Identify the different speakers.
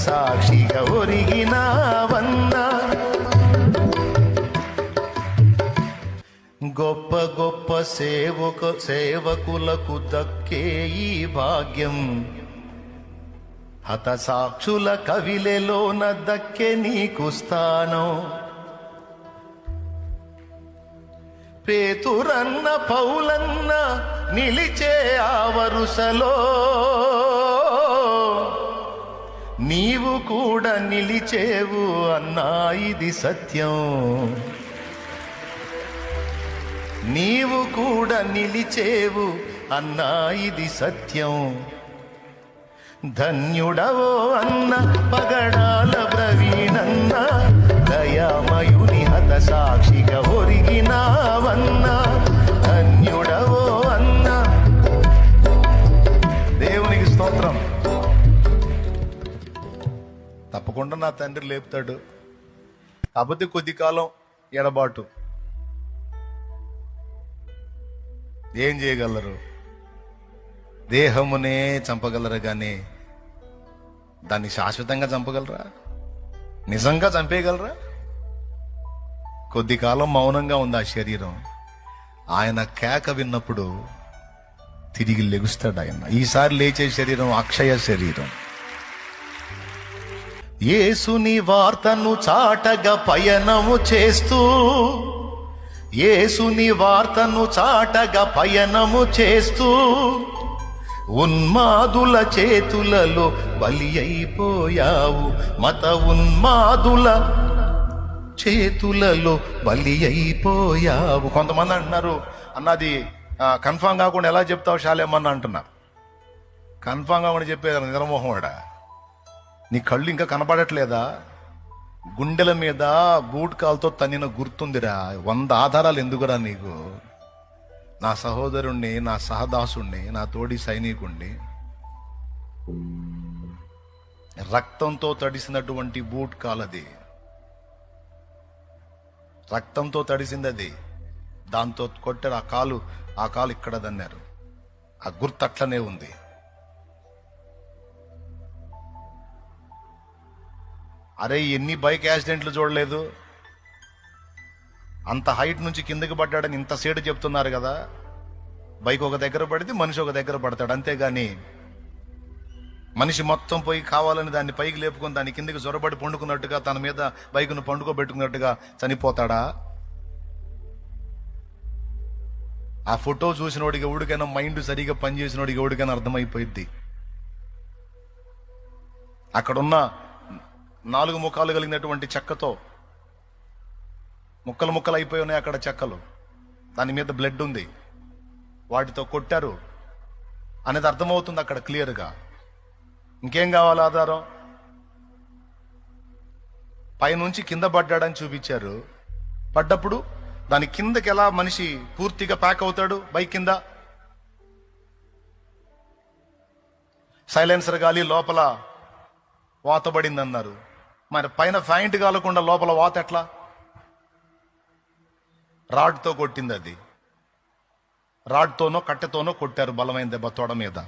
Speaker 1: సాక్షిగా ఒరిగినావన్నా. గొప్ప గొప్ప సేవక సేవకులకు దక్కే ఈ భాగ్యం. హతసాక్షుల కవిలెలోన దక్కే నీకు స్థానం. పేతురన్న పౌలన్న నిలిచే ఆ వరుసలో నీవు కూడా నిలిచేవు అన్నా ఇది సత్యం. నీవు కూడా నిలిచేవు అన్నా ఇది సత్యం. ధన్యుడవో అన్న పగడాల ప్రవీణన్న దయామయుని హత సాక్షిగా ఒరిగినావన్న ధన్యుడవో అన్న. దేవునికి స్తోత్రం. తప్పకుండా నా తండ్రి లేపుతాడు. కాకపోతే కొద్ది కాలం ఎడబాటు. ఏం చేయగలరు? దేహమునే చంపగలరు కానీ దాన్ని శాశ్వతంగా చంపగలరా? నిజంగా చంపేయగలరా? కొద్ది కాలం మౌనంగా ఉంది ఆ శరీరం. ఆయన కేక విన్నప్పుడు తిరిగి లెగుస్తాడు ఆయన. ఈసారి లేచే శరీరం అక్షయ శరీరం. యేసుని వార్తను చాటగా పయనము చేస్తూ యేసుని వార్తను చాటగా పయనము చేస్తూ ఉన్మాదుల చేతులలో బలి అయిపోయావు. మత ఉన్మాదుల చేతులలో బలి అయిపోయావు. కొంతమంది అంటున్నారు అన్నది కన్ఫామ్ కాకుండా ఎలా చెప్తావు షాలేమన్నా అంటున్నారు. కన్ఫామ్ కాకుండా చెప్పేది నిద్రమోహం నీ కళ్ళు ఇంకా కనపడట్లేదా? గుండెల మీద బూట్ కాల్తో తన్నిన గుర్తుందిరా. వంద ఆధారాలు ఎందుకురా నీకు? నా సహోదరుణ్ణి నా సహదాసుణ్ణి నా తోడి సైనికుణ్ణి రక్తంతో తడిసినటువంటి బూట్ కాలది రక్తంతో తడిసింది అది దాంతో కొట్టారు ఆ కాలు ఆ కాలు ఇక్కడ దన్నారు ఆ గుర్తు అట్లనే ఉంది. అరే ఎన్ని బైక్ యాక్సిడెంట్లు చూడలేదు. అంత హైట్ నుంచి కిందకి పడ్డాడని ఇంత సేటు చెప్తున్నారు కదా. బైక్ ఒక దగ్గర పడితే మనిషి ఒక దగ్గర పడతాడు అంతేగాని మనిషి మొత్తం పోయి కావాలని దాన్ని పైకి లేపుకొని దాని కిందకి జొరబడి పండుకున్నట్టుగా తన మీద బైక్ను పండుకోబెట్టుకున్నట్టుగా చనిపోతాడా? ఆ ఫోటో చూసినోడికి ఎవడికైనా మైండ్ సరిగా పనిచేసినోడికి ఎవడికైనా అర్థమైపోయింది అక్కడున్న నాలుగు ముఖాలు కలిగినటువంటి చెక్కతో ముక్కలు ముక్కలు అయిపోయి ఉన్నాయి అక్కడ చెక్కలు. దాని మీద బ్లడ్ ఉంది. వాటితో కొట్టారు. అనేది అర్థమవుతుంది అక్కడ క్లియర్గా. ఇంకేం కావాలి ఆధారం? పైనుంచి కింద పడ్డాడని చూపించారు. పడ్డప్పుడు దాని కిందకి ఎలా మనిషి పూర్తిగా ప్యాక్ అవుతాడు? బైక్ కింద. సైలెన్సర్ గాలి లోపల వాతబడింది అన్నారు మరి పైన ఫ్యాంట్ కాలకుండా లోపల వాత ఎట్లా? రాడ్తో కొట్టింది అది. రాడ్తోనో కట్టెతోనో కొట్టారు బలమైన దెబ్బ తోడ మీద.